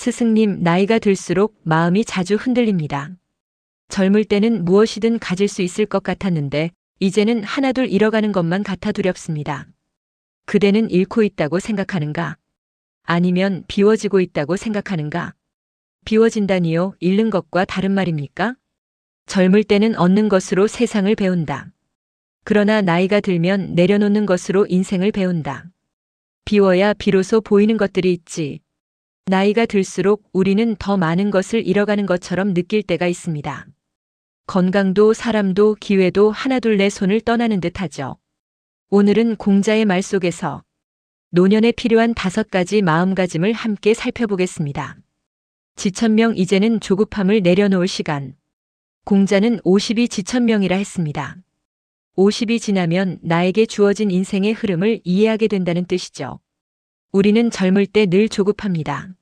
스승님, 나이가 들수록 마음이 자주 흔들립니다. 젊을 때는 무엇이든 가질 수 있을 것 같았는데, 이제는 하나둘 잃어가는 것만 같아 두렵습니다. 그대는 잃고 있다고 생각하는가? 아니면 비워지고 있다고 생각하는가? 비워진다니요, 잃는 것과 다른 말입니까? 젊을 때는 얻는 것으로 세상을 배운다. 그러나 나이가 들면 내려놓는 것으로 인생을 배운다. 비워야 비로소 보이는 것들이 있지. 나이가 들수록 우리는 더 많은 것을 잃어가는 것처럼 느낄 때가 있습니다. 건강도 사람도 기회도 하나둘 내 손을 떠나는 듯 하죠. 오늘은 공자의 말 속에서 노년에 필요한 다섯 가지 마음가짐을 함께 살펴보겠습니다. 지천명 이제는 조급함을 내려놓을 시간. 공자는 50이 지천명이라 했습니다. 50이 지나면 나에게 주어진 인생의 흐름을 이해하게 된다는 뜻이죠. 우리는 젊을 때 늘 조급합니다.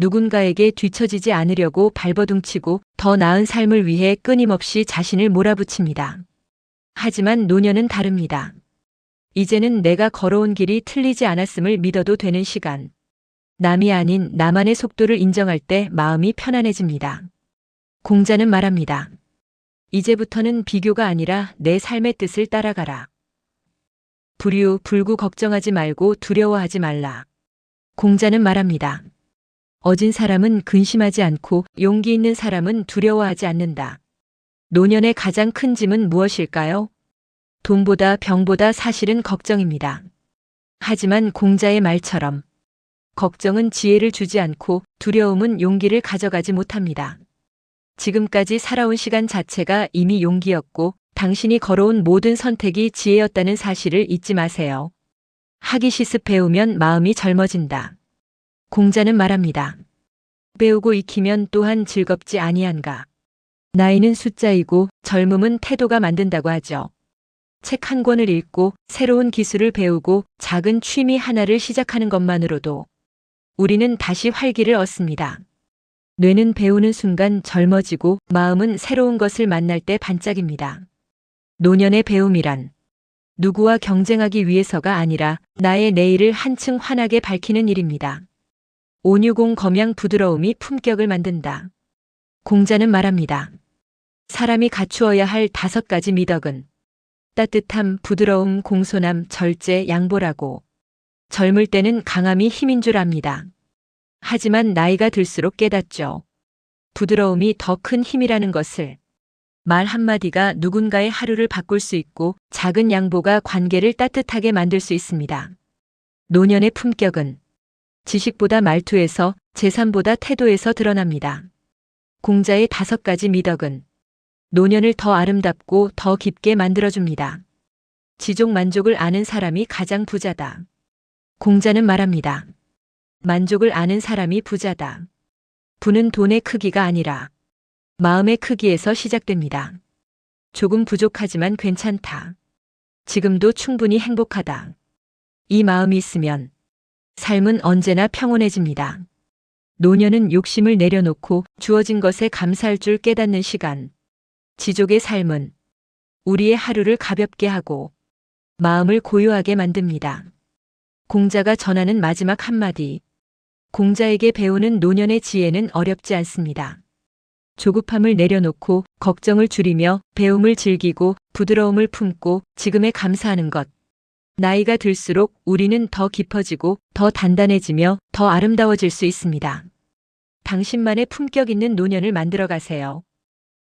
누군가에게 뒤처지지 않으려고 발버둥치고 더 나은 삶을 위해 끊임없이 자신을 몰아붙입니다. 하지만 노년은 다릅니다. 이제는 내가 걸어온 길이 틀리지 않았음을 믿어도 되는 시간. 남이 아닌 나만의 속도를 인정할 때 마음이 편안해집니다. 공자는 말합니다. 이제부터는 비교가 아니라 내 삶의 뜻을 따라가라. 불유, 불구 걱정하지 말고 두려워하지 말라. 공자는 말합니다. 어진 사람은 근심하지 않고 용기 있는 사람은 두려워하지 않는다. 노년의 가장 큰 짐은 무엇일까요? 돈보다 병보다 사실은 걱정입니다. 하지만 공자의 말처럼 걱정은 지혜를 주지 않고 두려움은 용기를 가져가지 못합니다. 지금까지 살아온 시간 자체가 이미 용기였고 당신이 걸어온 모든 선택이 지혜였다는 사실을 잊지 마세요. 하기 시습 배우면 마음이 젊어진다. 공자는 말합니다. 배우고 익히면 또한 즐겁지 아니한가. 나이는 숫자이고 젊음은 태도가 만든다고 하죠. 책 한 권을 읽고 새로운 기술을 배우고 작은 취미 하나를 시작하는 것만으로도 우리는 다시 활기를 얻습니다. 뇌는 배우는 순간 젊어지고 마음은 새로운 것을 만날 때 반짝입니다. 노년의 배움이란 누구와 경쟁하기 위해서가 아니라 나의 내일을 한층 환하게 밝히는 일입니다. 560 검양 부드러움이 품격을 만든다. 공자는 말합니다. 사람이 갖추어야 할 다섯 가지 미덕은 따뜻함, 부드러움, 공손함, 절제, 양보라고. 젊을 때는 강함이 힘인 줄 압니다. 하지만 나이가 들수록 깨닫죠. 부드러움이 더 큰 힘이라는 것을. 말 한마디가 누군가의 하루를 바꿀 수 있고 작은 양보가 관계를 따뜻하게 만들 수 있습니다. 노년의 품격은 지식보다 말투에서 재산보다 태도에서 드러납니다. 공자의 다섯 가지 미덕은 노년을 더 아름답고 더 깊게 만들어줍니다. 지족 만족을 아는 사람이 가장 부자다. 공자는 말합니다. 만족을 아는 사람이 부자다. 부는 돈의 크기가 아니라 마음의 크기에서 시작됩니다. 조금 부족하지만 괜찮다. 지금도 충분히 행복하다. 이 마음이 있으면 삶은 언제나 평온해집니다. 노년은 욕심을 내려놓고 주어진 것에 감사할 줄 깨닫는 시간. 지족의 삶은 우리의 하루를 가볍게 하고 마음을 고요하게 만듭니다. 공자가 전하는 마지막 한마디. 공자에게 배우는 노년의 지혜는 어렵지 않습니다. 조급함을 내려놓고 걱정을 줄이며 배움을 즐기고 부드러움을 품고 지금에 감사하는 것. 나이가 들수록 우리는 더 깊어지고 더 단단해지며 더 아름다워질 수 있습니다. 당신만의 품격 있는 노년을 만들어 가세요.